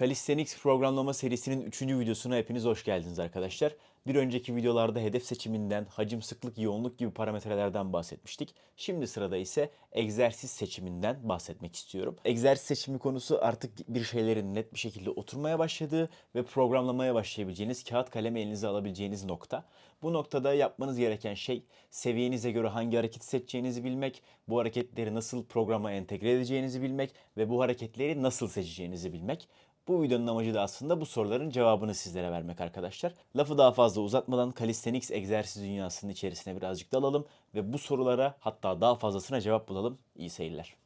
Calisthenics programlama serisinin 3. videosuna hepiniz hoş geldiniz arkadaşlar. Bir önceki videolarda hedef seçiminden, hacim, sıklık, yoğunluk gibi parametrelerden bahsetmiştik. Şimdi sırada ise egzersiz seçiminden bahsetmek istiyorum. Egzersiz seçimi konusu artık bir şeylerin net bir şekilde oturmaya başladığı ve programlamaya başlayabileceğiniz, kağıt kalemi elinize alabileceğiniz nokta. Bu noktada yapmanız gereken şey seviyenize göre hangi hareketi seçeceğinizi bilmek, bu hareketleri nasıl programa entegre edeceğinizi bilmek ve bu hareketleri nasıl seçeceğinizi bilmek. Bu videonun amacı da aslında bu soruların cevabını sizlere vermek arkadaşlar. Lafı daha fazla uzatmadan calisthenics egzersiz dünyasının içerisine birazcık dalalım ve bu sorulara hatta daha fazlasına cevap bulalım. İyi seyirler.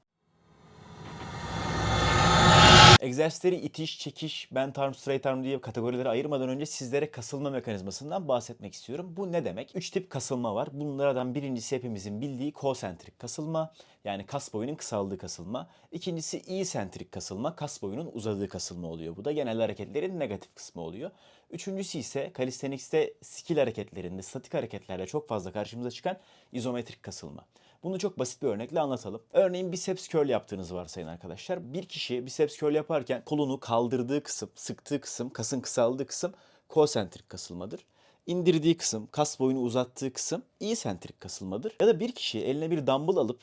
Egzersizleri itiş, çekiş, bent arm, straight arm diye kategorilere ayırmadan önce sizlere kasılma mekanizmasından bahsetmek istiyorum. Bu ne demek? Üç tip kasılma var. Bunlardan birincisi hepimizin bildiği konsentrik kasılma. Yani kas boyunun kısaldığı kasılma. İkincisi eccentric kasılma. Kas boyunun uzadığı kasılma oluyor. Bu da genel hareketlerin negatif kısmı oluyor. Üçüncüsü ise calisthenics'te skill hareketlerinde, statik hareketlerle çok fazla karşımıza çıkan izometrik kasılma. Bunu çok basit bir örnekle anlatalım. Örneğin biceps curl yaptığınızı varsayın arkadaşlar. Bir kişi biceps curl yaparken kolunu kaldırdığı kısım, sıktığı kısım, kasın kısaldığı kısım konsentrik kasılmadır. İndirdiği kısım, kas boyunu uzattığı kısım eccentric kasılmadır. Ya da bir kişi eline bir dumbbell alıp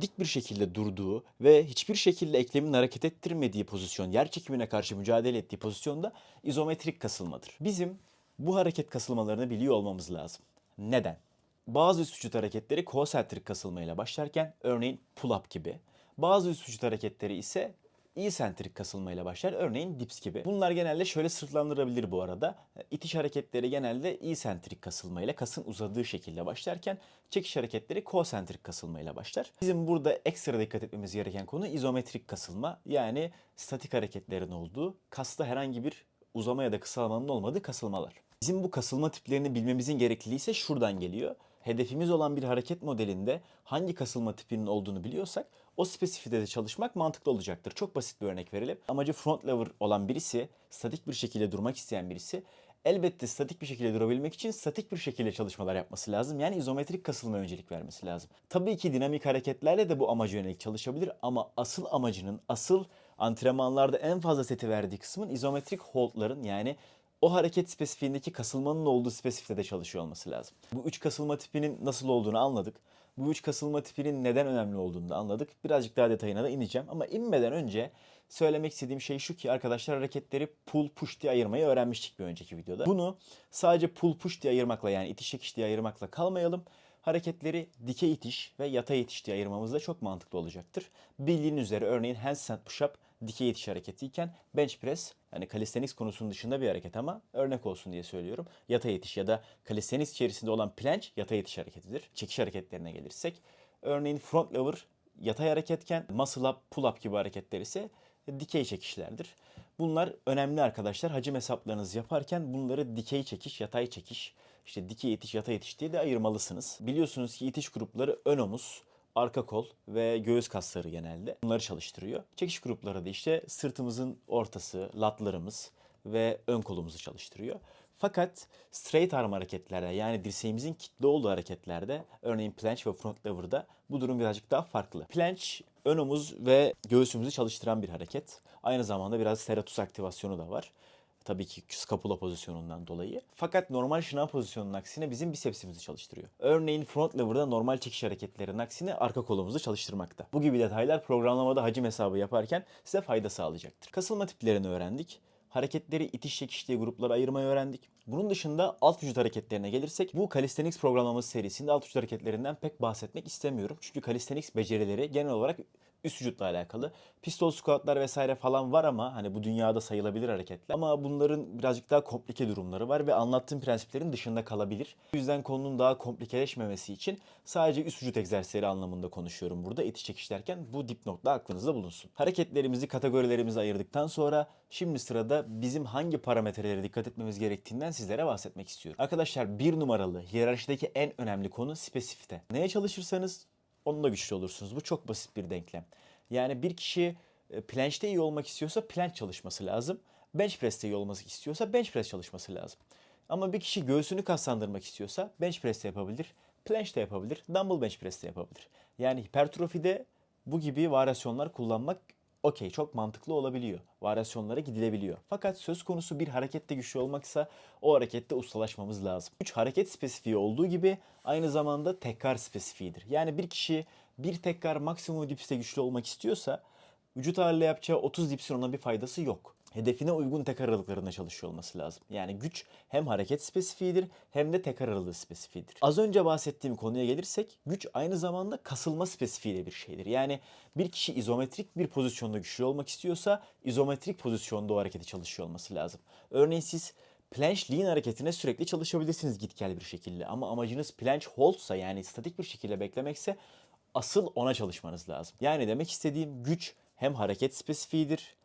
dik bir şekilde durduğu ve hiçbir şekilde eklemin hareket ettirmediği pozisyon, yer çekimine karşı mücadele ettiği pozisyonda izometrik kasılmadır. Bizim bu hareket kasılmalarını biliyor olmamız lazım. Neden? Bazı üst vücut hareketleri konsentrik kasılmayla başlarken örneğin pull-up gibi. Bazı üst vücut hareketleri ise eccentric kasılmayla başlar. Örneğin dips gibi. Bunlar genelde şöyle sırtlandırabilir bu arada. İtiş hareketleri genelde eccentric kasılmayla kasın uzadığı şekilde başlarken çekiş hareketleri konsentrik kasılmayla başlar. Bizim burada ekstra dikkat etmemiz gereken konu izometrik kasılma. Yani statik hareketlerin olduğu, kasta herhangi bir uzama ya da kısalmanın olmadığı kasılmalar. Bizim bu kasılma tiplerini bilmemizin gerekliliği ise şuradan geliyor. Hedefimiz olan bir hareket modelinde hangi kasılma tipinin olduğunu biliyorsak o spesifitede çalışmak mantıklı olacaktır. Çok basit bir örnek verelim. Amacı front lever olan birisi, statik bir şekilde durmak isteyen birisi elbette statik bir şekilde durabilmek için statik bir şekilde çalışmalar yapması lazım. Yani izometrik kasılma öncelik vermesi lazım. Tabii ki dinamik hareketlerle de bu amaca yönelik çalışabilir ama asıl amacının, asıl antrenmanlarda en fazla seti verdiği kısmın izometrik hold'ların yani o hareket spesifiğindeki kasılmanın olduğu spesifitede çalışıyor olması lazım. Bu üç kasılma tipinin nasıl olduğunu anladık. Bu üç kasılma tipinin neden önemli olduğunu da anladık. Birazcık daha detayına da ineceğim ama inmeden önce söylemek istediğim şey şu ki arkadaşlar hareketleri pull push diye ayırmayı öğrenmiştik bir önceki videoda. Bunu sadece pull push diye ayırmakla yani itiş çekiş diye ayırmakla kalmayalım. Hareketleri dikey itiş ve yatay itiş diye ayırmamız da çok mantıklı olacaktır. Bildiğiniz üzere örneğin handstand push-up dikey itiş hareketiyken bench press yani calisthenics konusunun dışında bir hareket ama örnek olsun diye söylüyorum. Yatay itiş ya da calisthenics içerisinde olan planche yatay itiş hareketidir. Çekiş hareketlerine gelirsek örneğin front lever yatay hareketken muscle up, pull up gibi hareketler ise dikey çekişlerdir. Bunlar önemli arkadaşlar. Hacim hesaplarınızı yaparken bunları dikey çekiş, yatay çekiş, işte dikey itiş, yatay itiş diye de ayırmalısınız. Biliyorsunuz ki itiş grupları ön omuz, arka kol ve göğüs kasları genelde bunları çalıştırıyor. Çekiş grupları da işte sırtımızın ortası, latlarımız ve ön kolumuzu çalıştırıyor. Fakat straight arm hareketlerde yani dirseğimizin kitle olduğu hareketlerde örneğin planche ve front lever'da bu durum birazcık daha farklı. Planche ön omuz ve göğsümüzü çalıştıran bir hareket. Aynı zamanda biraz serratus aktivasyonu da var. Tabii ki skapula pozisyonundan dolayı. Fakat normal şınav pozisyonunun aksine bizim bisepsimizi çalıştırıyor. Örneğin front lever'da normal çekiş hareketlerinin aksine arka kolumuzu çalıştırmakta. Bu gibi detaylar programlamada hacim hesabı yaparken size fayda sağlayacaktır. Kasılma tiplerini öğrendik hareketleri itiş çekiş diye gruplara ayırmayı öğrendik. Bunun dışında alt vücut hareketlerine gelirsek bu calisthenics programlaması serisinde alt vücut hareketlerinden pek bahsetmek istemiyorum. Çünkü calisthenics becerileri genel olarak üst vücutla alakalı. Pistol squatlar vesaire falan var ama hani bu dünyada sayılabilir hareketler. Ama bunların birazcık daha komplike durumları var ve anlattığım prensiplerin dışında kalabilir. Bu yüzden konunun daha komplikeleşmemesi için sadece üst vücut egzersizleri anlamında konuşuyorum burada itiş çekiş derken bu dipnotla aklınızda bulunsun. Hareketlerimizi kategorilerimize ayırdıktan sonra şimdi sırada bizim hangi parametrelere dikkat etmemiz gerektiğinden sizlere bahsetmek istiyorum. Arkadaşlar bir numaralı hiyerarşideki en önemli konu spesifite. Neye çalışırsanız onunla güçlü olursunuz. Bu çok basit bir denklem. Yani bir kişi e, planche'te iyi olmak istiyorsa planche çalışması lazım. Bench press'te iyi olmak istiyorsa bench press çalışması lazım. Ama bir kişi göğsünü kaslandırmak istiyorsa bench press'te yapabilir, planche'te yapabilir, dumbbell bench press'te yapabilir. Yani hipertrofide bu gibi varyasyonlar kullanmak okey çok mantıklı olabiliyor. Varyasyonlara gidilebiliyor. Fakat söz konusu bir harekette güçlü olmaksa o harekette ustalaşmamız lazım. 3 hareket spesifiği olduğu gibi aynı zamanda tekrar spesifiğidir. Yani bir kişi bir tekrar maksimum dipste güçlü olmak istiyorsa vücut ağırlığı yapacağı 30 dipsin ona bir faydası yok. Hedefine uygun tekrar aralıklarında çalışıyor olması lazım. Yani güç hem hareket spesifiğidir hem de tekrar aralığı spesifiğidir. Az önce bahsettiğim konuya gelirsek güç aynı zamanda kasılma spesifiği de bir şeydir. Yani bir kişi izometrik bir pozisyonda güçlü olmak istiyorsa izometrik pozisyonda o hareketi çalışıyor olması lazım. Örneğin siz planche lean hareketine sürekli çalışabilirsiniz git gel bir şekilde. Ama amacınız planche hold'sa yani statik bir şekilde beklemekse asıl ona çalışmanız lazım. Yani demek istediğim güç hem hareket spesifiğidir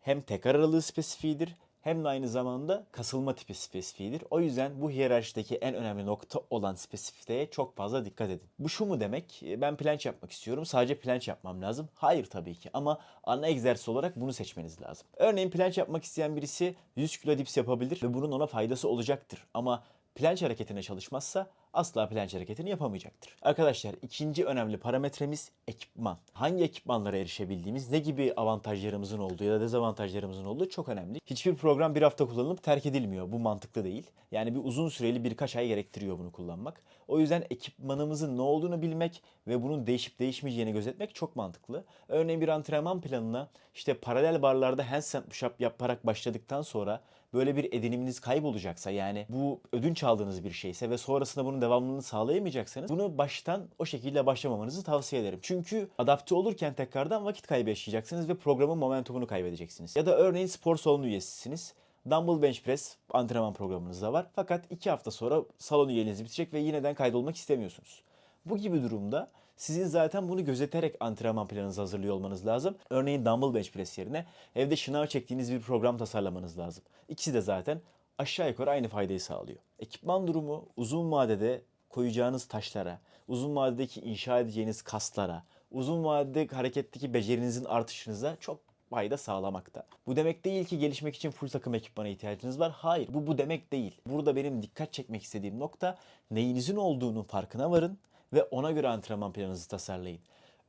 hem tekrar aralığı spesifiğidir hem de aynı zamanda kasılma tipi spesifiğidir. O yüzden bu hiyerarşideki en önemli nokta olan spesifiteye çok fazla dikkat edin. Bu şu mu demek? Ben planç yapmak istiyorum. Sadece planç yapmam lazım. Hayır tabii ki ama ana egzersiz olarak bunu seçmeniz lazım. Örneğin planç yapmak isteyen birisi 100 kilo dips yapabilir ve bunun ona faydası olacaktır. Ama planç hareketine çalışmazsa asla planç hareketini yapamayacaktır. Arkadaşlar ikinci önemli parametremiz ekipman. Hangi ekipmanlara erişebildiğimiz, ne gibi avantajlarımızın olduğu ya da dezavantajlarımızın olduğu çok önemli. Hiçbir program bir hafta kullanılıp terk edilmiyor. Bu mantıklı değil. Yani bir uzun süreli birkaç ay gerektiriyor bunu kullanmak. O yüzden ekipmanımızın ne olduğunu bilmek ve bunun değişip değişmeyeceğini gözetmek çok mantıklı. Örneğin bir antrenman planına işte paralel barlarda handstand push-up yaparak başladıktan sonra böyle bir ediniminiz kaybolacaksa yani bu ödünç aldığınız bir şeyse ve sonrasında bunun devamlılığını sağlayamayacaksanız bunu baştan o şekilde başlamamanızı tavsiye ederim. Çünkü adapte olurken tekrardan vakit kaybı yaşayacaksınız ve programın momentumunu kaybedeceksiniz. Ya da örneğin spor salonu üyesisiniz. Dumbbell Bench Press antrenman programınız da var. Fakat iki hafta sonra salon üyeliğiniz bitecek ve yineden kaydolmak istemiyorsunuz. Bu gibi durumda sizin zaten bunu gözeterek antrenman planınızı hazırlıyor olmanız lazım. Örneğin dumbbell bench press yerine evde şınav çektiğiniz bir program tasarlamanız lazım. İkisi de zaten aşağı yukarı aynı faydayı sağlıyor. Ekipman durumu uzun vadede koyacağınız taşlara, uzun vadedeki inşa edeceğiniz kaslara, uzun vadede hareketteki becerinizin artışınıza çok fayda sağlamakta. Bu demek değil ki gelişmek için full takım ekipmana ihtiyacınız var. Hayır, bu bu demek değil. Burada benim dikkat çekmek istediğim nokta neyinizin olduğunun farkına varın ve ona göre antrenman planınızı tasarlayın.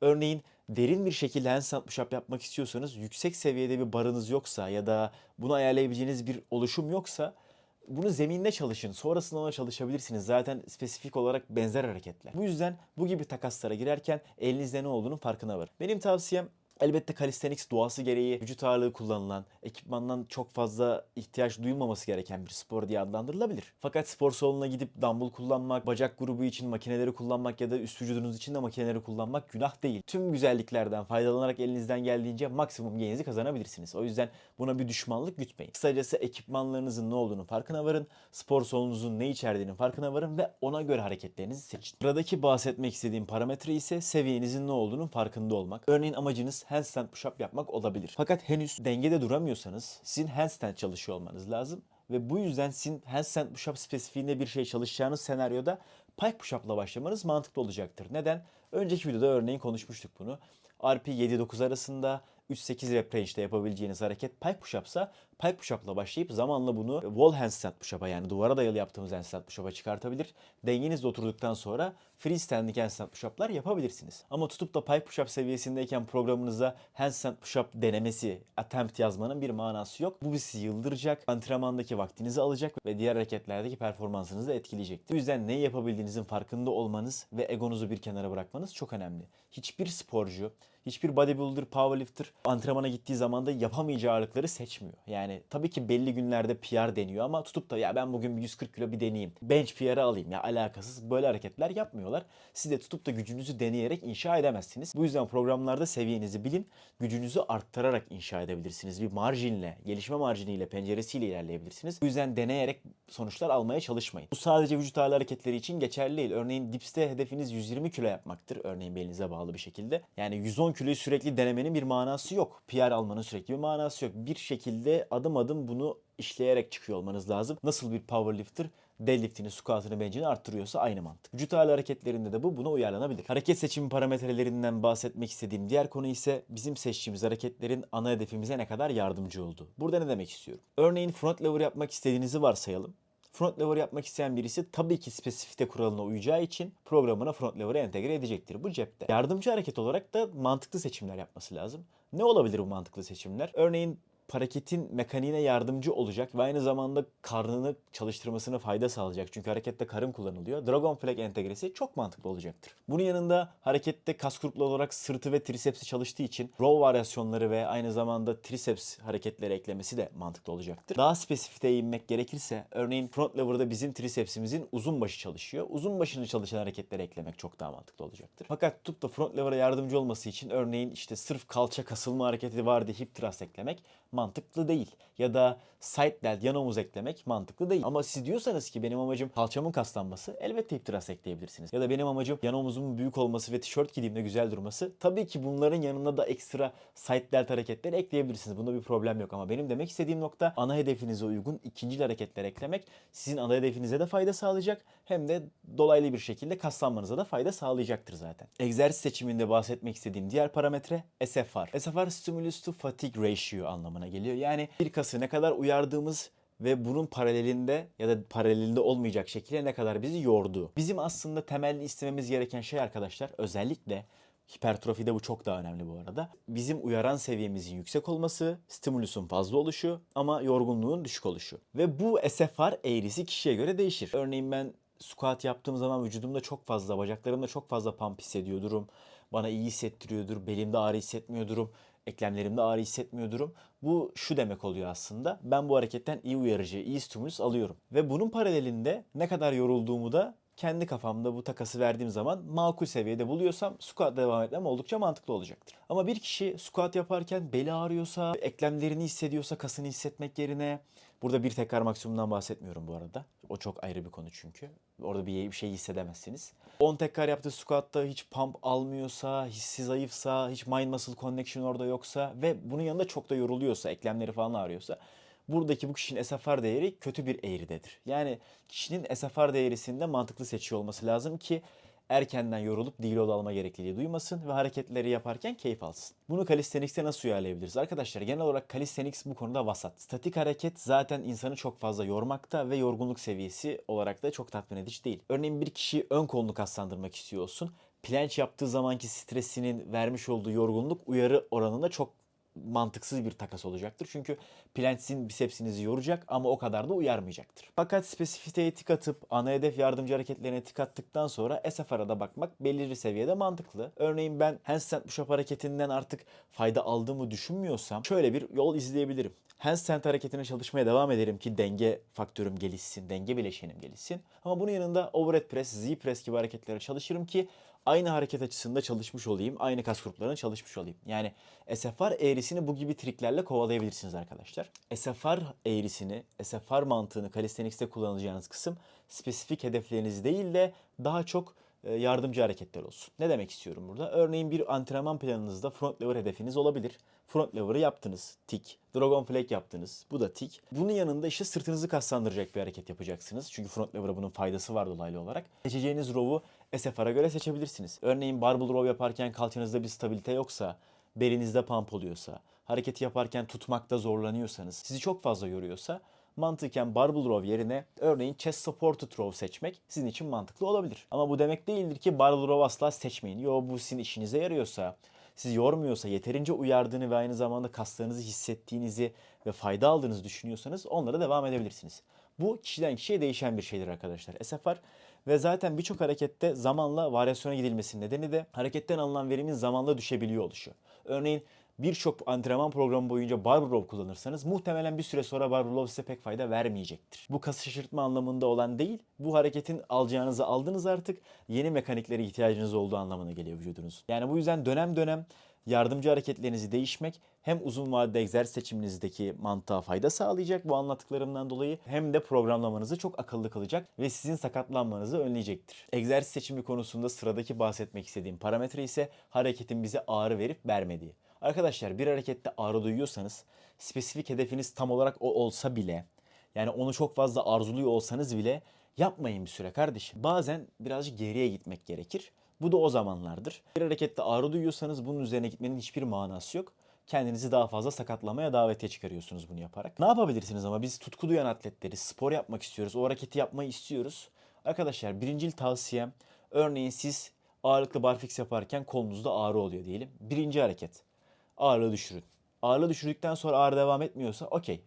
Örneğin derin bir şekilde handstand push-up yapmak istiyorsanız yüksek seviyede bir barınız yoksa ya da bunu ayarlayabileceğiniz bir oluşum yoksa bunu zeminde çalışın. Sonrasında ona çalışabilirsiniz. Zaten spesifik olarak benzer hareketler. Bu yüzden bu gibi takaslara girerken elinizde ne olduğunun farkına varın. Benim tavsiyem Elbette calisthenics doğası gereği vücut ağırlığı kullanılan, ekipmandan çok fazla ihtiyaç duyulmaması gereken bir spor diye adlandırılabilir. Fakat spor salonuna gidip dumbbell kullanmak, bacak grubu için makineleri kullanmak ya da üst vücudunuz için de makineleri kullanmak günah değil. Tüm güzelliklerden faydalanarak elinizden geldiğince maksimum gain'i kazanabilirsiniz. O yüzden buna bir düşmanlık gütmeyin. Kısacası ekipmanlarınızın ne olduğunu farkına varın, spor salonunuzun ne içerdiğinin farkına varın ve ona göre hareketlerinizi seçin. Sıradaki bahsetmek istediğim parametre ise seviyenizin ne olduğunun farkında olmak. Örneğin amacınız handstand push-up yapmak olabilir. Fakat henüz dengede duramıyorsanız sizin handstand çalışıyor olmanız lazım. Ve bu yüzden sizin handstand push-up spesifiğinde bir şey çalışacağınız senaryoda pike push-up'la başlamanız mantıklı olacaktır. Neden? Önceki videoda örneğin konuşmuştuk bunu. RP 7-9 arasında 3-8 rep range'de yapabileceğiniz hareket pike push-up'sa pike push-up'la başlayıp zamanla bunu wall handstand push-up'a yani duvara dayalı yaptığımız handstand push-up'a çıkartabilir. Dengeniz de oturduktan sonra freestanding handstand push-up'lar yapabilirsiniz. Ama tutup da pike push-up seviyesindeyken programınıza handstand push-up denemesi, attempt yazmanın bir manası yok. Bu sizi yıldıracak, antrenmandaki vaktinizi alacak ve diğer hareketlerdeki performansınızı da etkileyecektir. Bu yüzden ne yapabildiğinizin farkında olmanız ve egonuzu bir kenara bırakmanız çok önemli. Hiçbir sporcu, hiçbir bodybuilder, powerlifter antrenmana gittiği zaman da yapamayacağı ağırlıkları seçmiyor. Yani tabii ki belli günlerde PR deniyor ama tutup da ya ben bugün bir 140 kilo bir deneyeyim. Bench PR'ı alayım ya alakasız böyle hareketler yapmıyorlar. Siz de tutup da gücünüzü deneyerek inşa edemezsiniz. Bu yüzden programlarda seviyenizi bilin. Gücünüzü arttırarak inşa edebilirsiniz. Bir marjinle, gelişme marjiniyle, penceresiyle ilerleyebilirsiniz. Bu yüzden deneyerek sonuçlar almaya çalışmayın. Bu sadece vücut ağırlığı hareketleri için geçerli değil. Örneğin dipste hedefiniz 120 kilo yapmaktır. Örneğin belinize bağlı bir şekilde. Yani 110 kiloyu sürekli denemenin bir manası yok. PR almanın sürekli bir manası yok. Bir şekilde adım adım bunu işleyerek çıkıyor olmanız lazım. Nasıl bir powerlifter deadliftini, squat'ını, bench'ini arttırıyorsa aynı mantık. Vücut ağırlığı hareketlerinde de bu buna uyarlanabilir. Hareket seçimi parametrelerinden bahsetmek istediğim diğer konu ise bizim seçtiğimiz hareketlerin ana hedefimize ne kadar yardımcı olduğu. Burada ne demek istiyorum? Örneğin front lever yapmak istediğinizi varsayalım. Front lever yapmak isteyen birisi tabii ki spesifite kuralına uyacağı için programına front lever'ı entegre edecektir. Bu cepte. Yardımcı hareket olarak da mantıklı seçimler yapması lazım. Ne olabilir bu mantıklı seçimler? Örneğin hareketin mekaniğine yardımcı olacak ve aynı zamanda karnını çalıştırmasına fayda sağlayacak. Çünkü harekette karın kullanılıyor. Dragon Flag entegresi çok mantıklı olacaktır. Bunun yanında harekette kas gruplu olarak sırtı ve trisepsi çalıştığı için row varyasyonları ve aynı zamanda triceps hareketleri eklemesi de mantıklı olacaktır. Daha spesifite inmek gerekirse örneğin front lever'da bizim tricepsimizin uzun başı çalışıyor. Uzun başını çalışan hareketleri eklemek çok daha mantıklı olacaktır. Fakat tutup da front lever'a yardımcı olması için örneğin işte sırf kalça kasılma hareketi var diye hip thrust eklemek mantıklı değil. Ya da side delt yan omuz eklemek mantıklı değil. Ama siz diyorsanız ki benim amacım kalçamın kaslanması elbette hip thrust ekleyebilirsiniz. Ya da benim amacım yan omuzumun büyük olması ve tişört giydiğimde güzel durması. Tabii ki bunların yanında da ekstra side delt hareketleri ekleyebilirsiniz. Bunda bir problem yok ama benim demek istediğim nokta ana hedefinize uygun ikinci hareketler eklemek sizin ana hedefinize de fayda sağlayacak hem de dolaylı bir şekilde kaslanmanıza da fayda sağlayacaktır zaten. Egzersiz seçiminde bahsetmek istediğim diğer parametre SFR. SFR Stimulus to Fatigue Ratio anlamına geliyor. Yani bir kası ne kadar uyardığımız ve bunun paralelinde ya da paralelinde olmayacak şekilde ne kadar bizi yorduğu. Bizim aslında temelli istememiz gereken şey arkadaşlar özellikle hipertrofide bu çok daha önemli bu arada. Bizim uyaran seviyemizin yüksek olması, stimulusun fazla oluşu ama yorgunluğun düşük oluşu. Ve bu SFR eğrisi kişiye göre değişir. Örneğin ben squat yaptığım zaman vücudumda çok fazla, bacaklarımda çok fazla pump hissediyordurum. Bana iyi hissettiriyordur, belimde ağrı hissetmiyordurum, eklemlerimde ağrı hissetmiyordurum. Bu şu demek oluyor aslında. Ben bu hareketten iyi uyarıcı, iyi stimulus alıyorum. Ve bunun paralelinde ne kadar yorulduğumu da kendi kafamda bu takası verdiğim zaman makul seviyede buluyorsam squat devam etmem oldukça mantıklı olacaktır. Ama bir kişi squat yaparken beli ağrıyorsa, eklemlerini hissediyorsa kasını hissetmek yerine burada bir tekrar maksimumdan bahsetmiyorum bu arada. O çok ayrı bir konu çünkü. Orada bir, şey hissedemezsiniz. 10 tekrar yaptığı squatta hiç pump almıyorsa, hissi zayıfsa, hiç mind muscle connection orada yoksa ve bunun yanında çok da yoruluyorsa, eklemleri falan ağrıyorsa buradaki bu kişinin SFR değeri kötü bir eğridedir. Yani kişinin SFR değerisinde mantıklı seçiyor olması lazım ki erkenden yorulup deload alma gerekliliği duymasın ve hareketleri yaparken keyif alsın. Bunu calisthenics'te nasıl uyarlayabiliriz? Arkadaşlar genel olarak calisthenics bu konuda vasat. Statik hareket zaten insanı çok fazla yormakta ve yorgunluk seviyesi olarak da çok tatmin edici değil. Örneğin bir kişi ön kolunu kaslandırmak istiyor olsun. Planche yaptığı zamanki stresinin vermiş olduğu yorgunluk uyarı oranında çok mantıksız bir takas olacaktır. Çünkü plançsin bisepsinizi yoracak ama o kadar da uyarmayacaktır. Fakat spesifiteye tik atıp ana hedef yardımcı hareketlerine tik attıktan sonra SFR'a da bakmak belirli seviyede mantıklı. Örneğin ben handstand push-up hareketinden artık fayda aldığımı düşünmüyorsam şöyle bir yol izleyebilirim. Handstand hareketine çalışmaya devam ederim ki denge faktörüm gelişsin, denge bileşenim gelişsin. Ama bunun yanında overhead press, Z press gibi hareketlere çalışırım ki aynı hareket açısında çalışmış olayım, aynı kas gruplarına çalışmış olayım. Yani SFR eğrisini bu gibi triklerle kovalayabilirsiniz arkadaşlar. SFR eğrisini, SFR mantığını calisthenics'te kullanacağınız kısım spesifik hedefleriniz değil de daha çok e, yardımcı hareketler olsun. Ne demek istiyorum burada? Örneğin bir antrenman planınızda front lever hedefiniz olabilir. Front lever'ı yaptınız. Tik. Dragon flag yaptınız. Bu da tik. Bunun yanında işte sırtınızı kaslandıracak bir hareket yapacaksınız. Çünkü front lever'a bunun faydası var dolaylı olarak. Seçeceğiniz row'u SFR'a göre seçebilirsiniz. Örneğin barbell row yaparken kalçanızda bir stabilite yoksa, belinizde pump oluyorsa, hareketi yaparken tutmakta zorlanıyorsanız, sizi çok fazla yoruyorsa mantıken barbell row yerine örneğin chest supported row seçmek sizin için mantıklı olabilir. Ama bu demek değildir ki barbell row asla seçmeyin. Yo bu sizin işinize yarıyorsa, sizi yormuyorsa, yeterince uyardığını ve aynı zamanda kaslarınızı hissettiğinizi ve fayda aldığınızı düşünüyorsanız onlara devam edebilirsiniz. Bu kişiden kişiye değişen bir şeydir arkadaşlar. SFR ve zaten birçok harekette zamanla varyasyona gidilmesinin nedeni de hareketten alınan verimin zamanla düşebiliyor oluşu. Örneğin birçok antrenman programı boyunca barbell row kullanırsanız muhtemelen bir süre sonra barbell row size pek fayda vermeyecektir. Bu kası şaşırtma anlamında olan değil, bu hareketin alacağınızı aldınız artık, yeni mekaniklere ihtiyacınız olduğu anlamına geliyor vücudunuz. Yani bu yüzden dönem dönem yardımcı hareketlerinizi değişmek hem uzun vadede egzersiz seçiminizdeki mantığa fayda sağlayacak bu anlattıklarımdan dolayı hem de programlamanızı çok akıllı kılacak ve sizin sakatlanmanızı önleyecektir. Egzersiz seçimi konusunda sıradaki bahsetmek istediğim parametre ise hareketin bize ağrı verip vermediği. Arkadaşlar bir harekette ağrı duyuyorsanız spesifik hedefiniz tam olarak o olsa bile yani onu çok fazla arzuluyor olsanız bile yapmayın bir süre kardeşim. Bazen birazcık geriye gitmek gerekir. Bu da o zamanlardır. Bir harekette ağrı duyuyorsanız bunun üzerine gitmenin hiçbir manası yok. Kendinizi daha fazla sakatlamaya davetiye çıkarıyorsunuz bunu yaparak. Ne yapabilirsiniz ama biz tutku duyan atletleri spor yapmak istiyoruz. O hareketi yapmayı istiyoruz. Arkadaşlar birincil tavsiyem örneğin siz ağırlıklı barfix yaparken kolunuzda ağrı oluyor diyelim. Birinci hareket. Ağırlığı düşürün. Ağırlığı düşürdükten sonra ağrı devam etmiyorsa okey.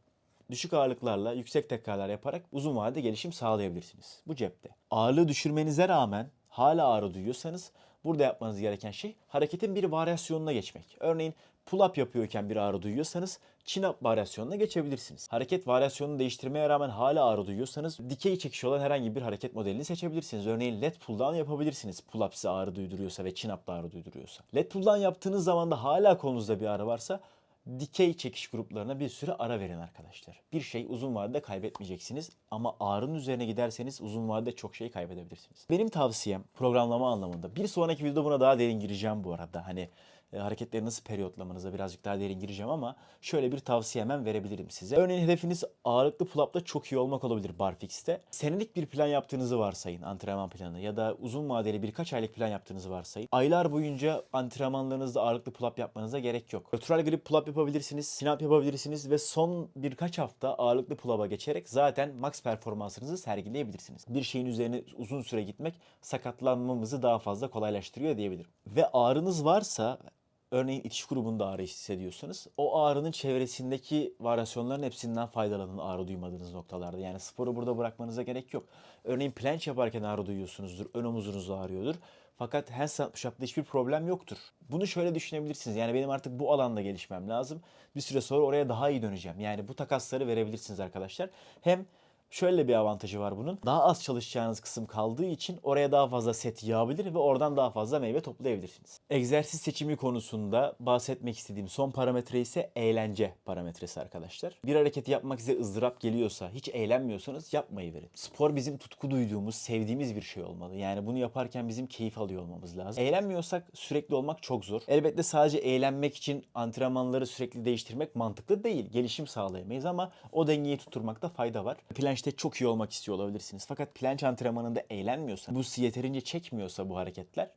Düşük ağırlıklarla yüksek tekrarlar yaparak uzun vadede gelişim sağlayabilirsiniz. Bu cepte. Ağırlığı düşürmenize rağmen hala ağrı duyuyorsanız burada yapmanız gereken şey hareketin bir varyasyonuna geçmek. Örneğin pull up yapıyorken bir ağrı duyuyorsanız chin up varyasyonuna geçebilirsiniz. Hareket varyasyonunu değiştirmeye rağmen hala ağrı duyuyorsanız dikey çekiş olan herhangi bir hareket modelini seçebilirsiniz. Örneğin lat pull down yapabilirsiniz. Pull up size ağrı duyduruyorsa ve chin up da ağrı duyduruyorsa. Lat pull down yaptığınız zaman da hala kolunuzda bir ağrı varsa dikey çekiş gruplarına bir süre ara verin arkadaşlar. Bir şey uzun vadede kaybetmeyeceksiniz ama ağrının üzerine giderseniz uzun vadede çok şey kaybedebilirsiniz. Benim tavsiyem programlama anlamında. Bir sonraki videoda buna daha derin gireceğim bu arada. Hani e, hareketleri nasıl periyotlamanıza birazcık daha derin gireceğim ama şöyle bir tavsiye hemen verebilirim size. Örneğin hedefiniz ağırlıklı pull-up'ta çok iyi olmak olabilir barfix'te. Senelik bir plan yaptığınızı varsayın antrenman planı ya da uzun vadeli birkaç aylık plan yaptığınızı varsayın. Aylar boyunca antrenmanlarınızda ağırlıklı pull-up yapmanıza gerek yok. Lateral grip pull-up yapabilirsiniz, sin-up yapabilirsiniz ve son birkaç hafta ağırlıklı pull-up'a geçerek zaten max performansınızı sergileyebilirsiniz. Bir şeyin üzerine uzun süre gitmek sakatlanmamızı daha fazla kolaylaştırıyor diyebilirim. Ve ağrınız varsa örneğin itiş grubunda ağrı hissediyorsanız o ağrının çevresindeki varyasyonların hepsinden faydalanın ağrı duymadığınız noktalarda. Yani sporu burada bırakmanıza gerek yok. Örneğin plank yaparken ağrı duyuyorsunuzdur, ön omuzunuz ağrıyordur. Fakat handstand push-up'ta hiçbir problem yoktur. Bunu şöyle düşünebilirsiniz. Yani benim artık bu alanda gelişmem lazım. Bir süre sonra oraya daha iyi döneceğim. Yani bu takasları verebilirsiniz arkadaşlar. Hem Şöyle bir avantajı var bunun. Daha az çalışacağınız kısım kaldığı için oraya daha fazla set yağabilir ve oradan daha fazla meyve toplayabilirsiniz. Egzersiz seçimi konusunda bahsetmek istediğim son parametre ise eğlence parametresi arkadaşlar. Bir hareketi yapmak size ızdırap geliyorsa, hiç eğlenmiyorsanız yapmayı verin. Spor bizim tutku duyduğumuz, sevdiğimiz bir şey olmalı. Yani bunu yaparken bizim keyif alıyor olmamız lazım. Eğlenmiyorsak sürekli olmak çok zor. Elbette sadece eğlenmek için antrenmanları sürekli değiştirmek mantıklı değil. Gelişim sağlayamayız ama o dengeyi tutturmakta fayda var. Planche işte çok iyi olmak istiyor olabilirsiniz. Fakat planç antrenmanında eğlenmiyorsa, bu sizi yeterince çekmiyorsa bu hareketler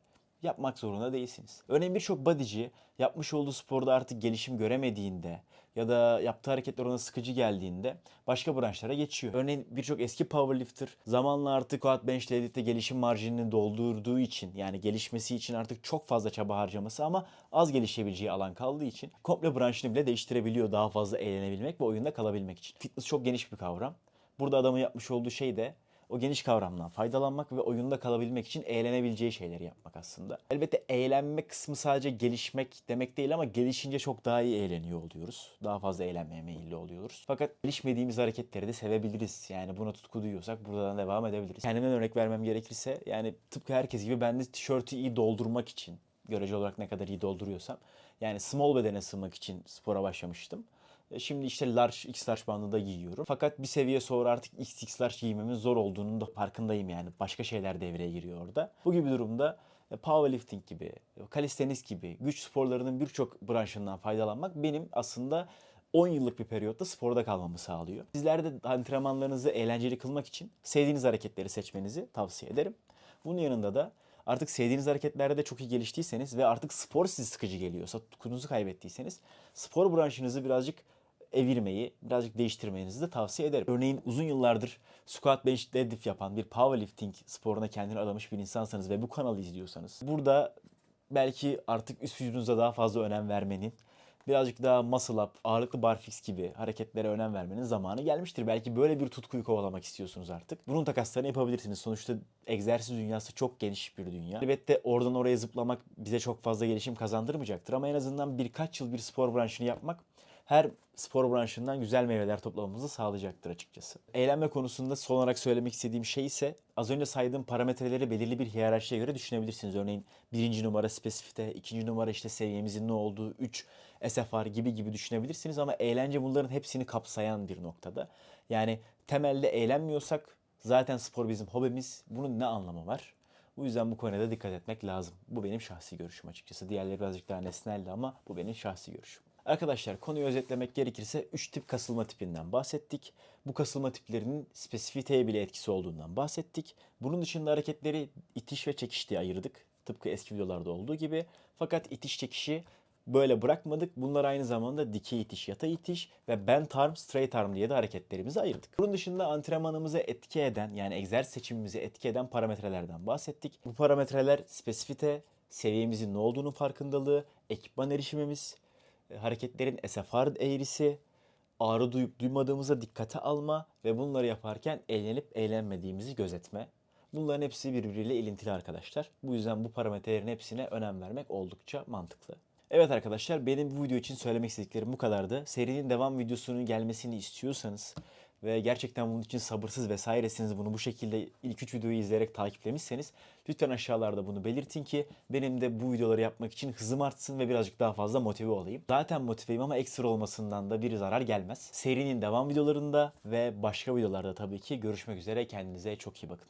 yapmak zorunda değilsiniz. Örneğin birçok bodyci yapmış olduğu sporda artık gelişim göremediğinde ya da yaptığı hareketler ona sıkıcı geldiğinde başka branşlara geçiyor. Örneğin birçok eski powerlifter zamanla artık squat bench deadlift'te gelişim marjinini doldurduğu için yani gelişmesi için artık çok fazla çaba harcaması ama az gelişebileceği alan kaldığı için komple branşını bile değiştirebiliyor daha fazla eğlenebilmek ve oyunda kalabilmek için. Fitness çok geniş bir kavram. Burada adamın yapmış olduğu şey de o geniş kavramdan faydalanmak ve oyunda kalabilmek için eğlenebileceği şeyleri yapmak aslında. Elbette eğlenme kısmı sadece gelişmek demek değil ama gelişince çok daha iyi eğleniyor oluyoruz. Daha fazla eğlenmeye meyilli oluyoruz. Fakat gelişmediğimiz hareketleri de sevebiliriz. Yani buna tutku duyuyorsak buradan devam edebiliriz. Kendimden örnek vermem gerekirse yani tıpkı herkes gibi ben de tişörtü iyi doldurmak için görece olarak ne kadar iyi dolduruyorsam yani small bedene sığmak için spora başlamıştım. E, şimdi işte large, x large bandında giyiyorum. Fakat bir seviye sonra artık xx large giymemin zor olduğunu da farkındayım yani. Başka şeyler devreye giriyor orada. Bu gibi durumda e, powerlifting gibi, calisthenics gibi güç sporlarının birçok branşından faydalanmak benim aslında 10 yıllık bir periyotta sporda kalmamı sağlıyor. Sizler de antrenmanlarınızı eğlenceli kılmak için sevdiğiniz hareketleri seçmenizi tavsiye ederim. Bunun yanında da artık sevdiğiniz hareketlerde de çok iyi geliştiyseniz ve artık spor sizi sıkıcı geliyorsa, tutkunuzu kaybettiyseniz spor branşınızı birazcık evirmeyi, birazcık değiştirmenizi de tavsiye ederim. Örneğin uzun yıllardır squat bench deadlift yapan bir powerlifting sporuna kendini adamış bir insansanız ve bu kanalı izliyorsanız burada belki artık üst vücudunuza daha fazla önem vermenin birazcık daha muscle up, ağırlıklı barfix gibi hareketlere önem vermenin zamanı gelmiştir. Belki böyle bir tutkuyu kovalamak istiyorsunuz artık. Bunun takaslarını yapabilirsiniz. Sonuçta egzersiz dünyası çok geniş bir dünya. Elbette oradan oraya zıplamak bize çok fazla gelişim kazandırmayacaktır ama en azından birkaç yıl bir spor branşını yapmak her spor branşından güzel meyveler toplamamızı sağlayacaktır açıkçası. Eğlenme konusunda son olarak söylemek istediğim şey ise az önce saydığım parametreleri belirli bir hiyerarşiye göre düşünebilirsiniz. Örneğin birinci numara spesifite, ikinci numara işte seviyemizin ne olduğu, 3 SFR gibi gibi düşünebilirsiniz ama eğlence bunların hepsini kapsayan bir noktada. Yani temelde eğlenmiyorsak zaten spor bizim hobimiz. Bunun ne anlamı var? Bu yüzden bu konuda dikkat etmek lazım. Bu benim şahsi görüşüm açıkçası. Diğerleri birazcık daha nesneldi ama bu benim şahsi görüşüm. Arkadaşlar konuyu özetlemek gerekirse 3 tip kasılma tipinden bahsettik. Bu kasılma tiplerinin spesifiteye bile etkisi olduğundan bahsettik. Bunun dışında hareketleri itiş ve çekiş diye ayırdık. Tıpkı eski videolarda olduğu gibi. Fakat itiş çekişi böyle bırakmadık. Bunlar aynı zamanda dikey itiş, yatay itiş ve bent arm, straight arm diye de hareketlerimizi ayırdık. Bunun dışında antrenmanımızı etki eden yani egzersiz seçimimizi etki eden parametrelerden bahsettik. Bu parametreler spesifite, seviyemizin ne olduğunu farkındalığı, ekipman erişimimiz, hareketlerin SFR eğrisi, ağrı duyup duymadığımıza dikkate alma ve bunları yaparken eğlenip eğlenmediğimizi gözetme. Bunların hepsi birbiriyle ilintili arkadaşlar. Bu yüzden bu parametrelerin hepsine önem vermek oldukça mantıklı. Evet arkadaşlar benim bu video için söylemek istediklerim bu kadardı. Serinin devam videosunun gelmesini istiyorsanız ve gerçekten bunun için sabırsız vesairesiniz bunu bu şekilde ilk 3 videoyu izleyerek takiplemişseniz lütfen aşağılarda bunu belirtin ki benim de bu videoları yapmak için hızım artsın ve birazcık daha fazla motive olayım. Zaten motiveyim ama ekstra olmasından da bir zarar gelmez. Serinin devam videolarında ve başka videolarda tabii ki görüşmek üzere. Kendinize çok iyi bakın.